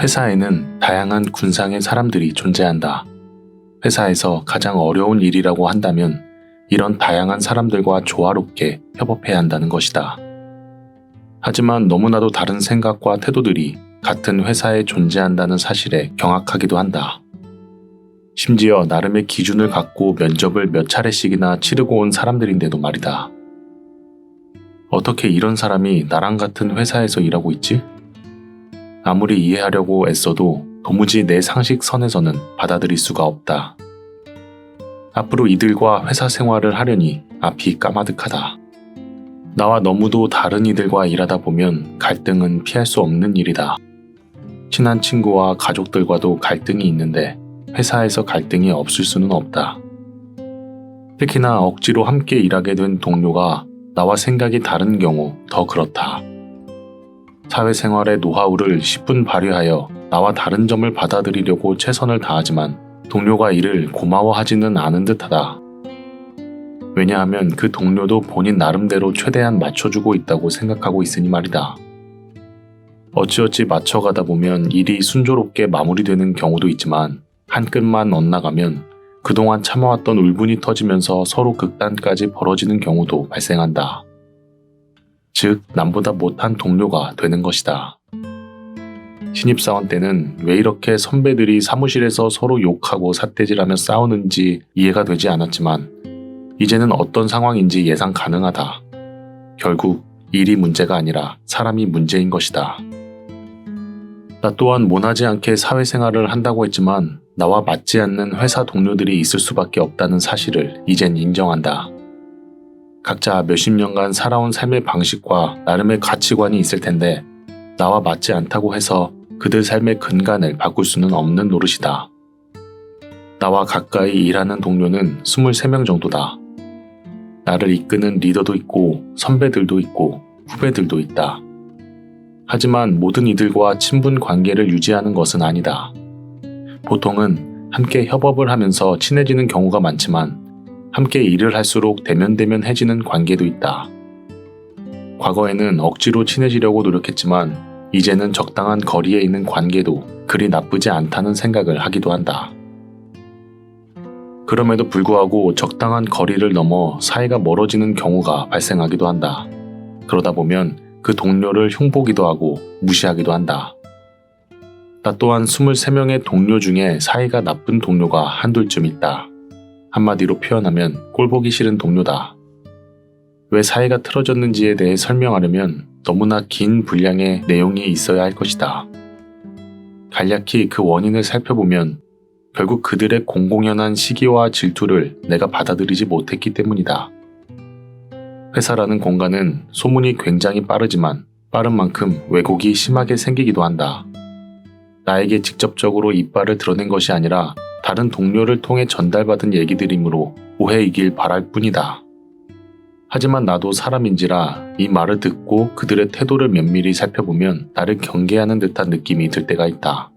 회사에는 다양한 군상의 사람들이 존재한다. 회사에서 가장 어려운 일이라고 한다면 이런 다양한 사람들과 조화롭게 협업해야 한다는 것이다. 하지만 너무나도 다른 생각과 태도들이 같은 회사에 존재한다는 사실에 경악하기도 한다. 심지어 나름의 기준을 갖고 면접을 몇 차례씩이나 치르고 온 사람들인데도 말이다. 어떻게 이런 사람이 나랑 같은 회사에서 일하고 있지? 아무리 이해하려고 애써도 도무지 내 상식 선에서는 받아들일 수가 없다. 앞으로 이들과 회사 생활을 하려니 앞이 까마득하다. 나와 너무도 다른 이들과 일하다 보면 갈등은 피할 수 없는 일이다. 친한 친구와 가족들과도 갈등이 있는데 회사에서 갈등이 없을 수는 없다. 특히나 억지로 함께 일하게 된 동료가 나와 생각이 다른 경우 더 그렇다. 사회생활의 노하우를 10분 발휘하여 나와 다른 점을 받아들이려고 최선을 다하지만 동료가 이를 고마워하지는 않은 듯하다. 왜냐하면 그 동료도 본인 나름대로 최대한 맞춰주고 있다고 생각하고 있으니 말이다. 어찌어찌 맞춰가다 보면 일이 순조롭게 마무리되는 경우도 있지만 한 끈만 엇나가면 그동안 참아왔던 울분이 터지면서 서로 극단까지 벌어지는 경우도 발생한다. 즉, 남보다 못한 동료가 되는 것이다. 신입사원 때는 왜 이렇게 선배들이 사무실에서 서로 욕하고 삿대질하며 싸우는지 이해가 되지 않았지만, 이제는 어떤 상황인지 예상 가능하다. 결국 일이 문제가 아니라 사람이 문제인 것이다. 나 또한 모나지 않게 사회생활을 한다고 했지만 나와 맞지 않는 회사 동료들이 있을 수밖에 없다는 사실을 이젠 인정한다. 각자 몇십 년간 살아온 삶의 방식과 나름의 가치관이 있을 텐데 나와 맞지 않다고 해서 그들 삶의 근간을 바꿀 수는 없는 노릇이다. 나와 가까이 일하는 동료는 23명 정도다. 나를 이끄는 리더도 있고 선배들도 있고 후배들도 있다. 하지만 모든 이들과 친분 관계를 유지하는 것은 아니다. 보통은 함께 협업을 하면서 친해지는 경우가 많지만 함께 일을 할수록 대면대면해지는 관계도 있다. 과거에는 억지로 친해지려고 노력했지만 이제는 적당한 거리에 있는 관계도 그리 나쁘지 않다는 생각을 하기도 한다. 그럼에도 불구하고 적당한 거리를 넘어 사이가 멀어지는 경우가 발생하기도 한다. 그러다 보면 그 동료를 흉보기도 하고 무시하기도 한다. 나 또한 23명의 동료 중에 사이가 나쁜 동료가 한둘쯤 있다. 한마디로 표현하면 꼴보기 싫은 동료다. 왜 사이가 틀어졌는지에 대해 설명하려면 너무나 긴 분량의 내용이 있어야 할 것이다. 간략히 그 원인을 살펴보면 결국 그들의 공공연한 시기와 질투를 내가 받아들이지 못했기 때문이다. 회사라는 공간은 소문이 굉장히 빠르지만 빠른 만큼 왜곡이 심하게 생기기도 한다. 나에게 직접적으로 이빨을 드러낸 것이 아니라 다른 동료를 통해 전달받은 얘기들이므로 오해이길 바랄 뿐이다. 하지만 나도 사람인지라 이 말을 듣고 그들의 태도를 면밀히 살펴보면 나를 경계하는 듯한 느낌이 들 때가 있다.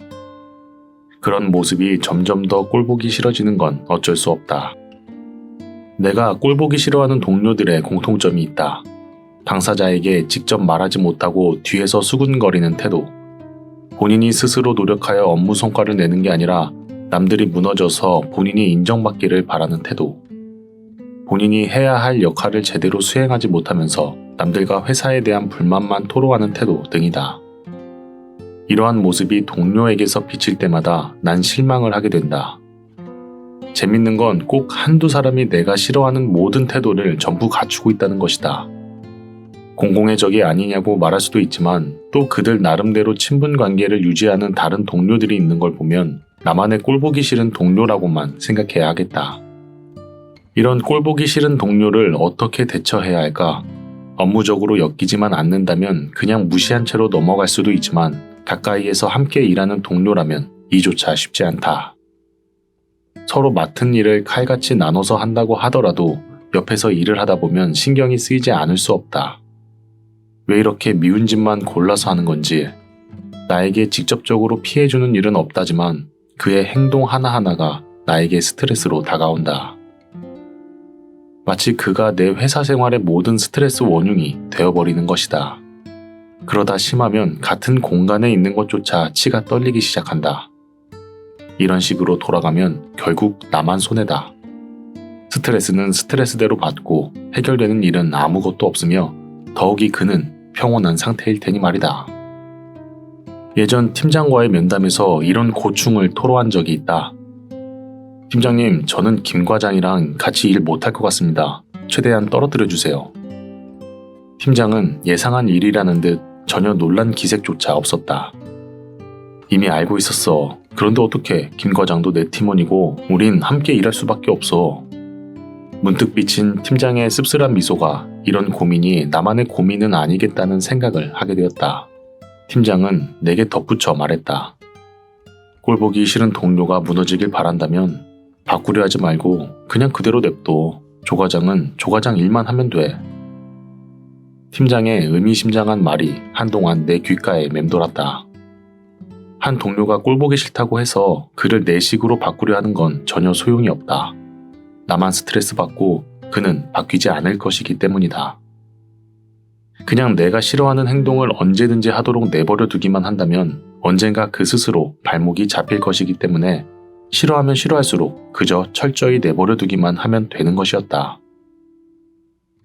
그런 모습이 점점 더 꼴보기 싫어지는 건 어쩔 수 없다. 내가 꼴보기 싫어하는 동료들의 공통점이 있다. 당사자에게 직접 말하지 못하고 뒤에서 수군거리는 태도. 본인이 스스로 노력하여 업무 성과를 내는 게 아니라 남들이 무너져서 본인이 인정받기를 바라는 태도. 본인이 해야 할 역할을 제대로 수행하지 못하면서 남들과 회사에 대한 불만만 토로하는 태도 등이다. 이러한 모습이 동료에게서 비칠 때마다 난 실망을 하게 된다. 재밌는 건 꼭 한두 사람이 내가 싫어하는 모든 태도를 전부 갖추고 있다는 것이다. 공공의 적이 아니냐고 말할 수도 있지만 또 그들 나름대로 친분 관계를 유지하는 다른 동료들이 있는 걸 보면 나만의 꼴보기 싫은 동료라고만 생각해야 하겠다. 이런 꼴보기 싫은 동료를 어떻게 대처해야 할까? 업무적으로 엮이지만 않는다면 그냥 무시한 채로 넘어갈 수도 있지만 가까이에서 함께 일하는 동료라면 이조차 쉽지 않다. 서로 맡은 일을 칼같이 나눠서 한다고 하더라도 옆에서 일을 하다 보면 신경이 쓰이지 않을 수 없다. 왜 이렇게 미운 짓만 골라서 하는 건지 나에게 직접적으로 피해주는 일은 없다지만 그의 행동 하나하나가 나에게 스트레스로 다가온다. 마치 그가 내 회사 생활의 모든 스트레스 원흉이 되어버리는 것이다. 그러다 심하면 같은 공간에 있는 것조차 치가 떨리기 시작한다. 이런 식으로 돌아가면 결국 나만 손해다. 스트레스는 스트레스대로 받고 해결되는 일은 아무것도 없으며 더욱이 그는 평온한 상태일 테니 말이다. 예전 팀장과의 면담에서 이런 고충을 토로한 적이 있다. 팀장님, 저는 김 과장이랑 같이 일 못할 것 같습니다. 최대한 떨어뜨려 주세요. 팀장은 예상한 일이라는 듯 전혀 놀란 기색조차 없었다. 이미 알고 있었어. 그런데 어떻게 김 과장도 내 팀원이고 우린 함께 일할 수밖에 없어. 문득 비친 팀장의 씁쓸한 미소가 이런 고민이 나만의 고민은 아니겠다는 생각을 하게 되었다. 팀장은 내게 덧붙여 말했다. 꼴 보기 싫은 동료가 무너지길 바란다면 바꾸려 하지 말고 그냥 그대로 냅둬. 조 과장은 조 과장 일만 하면 돼. 팀장의 의미심장한 말이 한동안 내 귓가에 맴돌았다. 한 동료가 꼴 보기 싫다고 해서 그를 내 식으로 바꾸려 하는 건 전혀 소용이 없다. 나만 스트레스 받고 그는 바뀌지 않을 것이기 때문이다. 그냥 내가 싫어하는 행동을 언제든지 하도록 내버려 두기만 한다면 언젠가 그 스스로 발목이 잡힐 것이기 때문에 싫어하면 싫어할수록 그저 철저히 내버려 두기만 하면 되는 것이었다.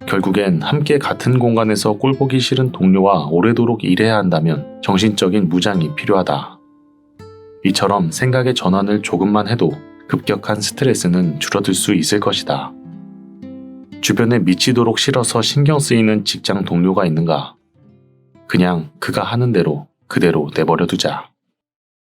결국엔 함께 같은 공간에서 꼴보기 싫은 동료와 오래도록 일해야 한다면 정신적인 무장이 필요하다. 이처럼 생각의 전환을 조금만 해도 급격한 스트레스는 줄어들 수 있을 것이다. 주변에 미치도록 싫어서 신경 쓰이는 직장 동료가 있는가? 그냥 그가 하는 대로 그대로 내버려 두자.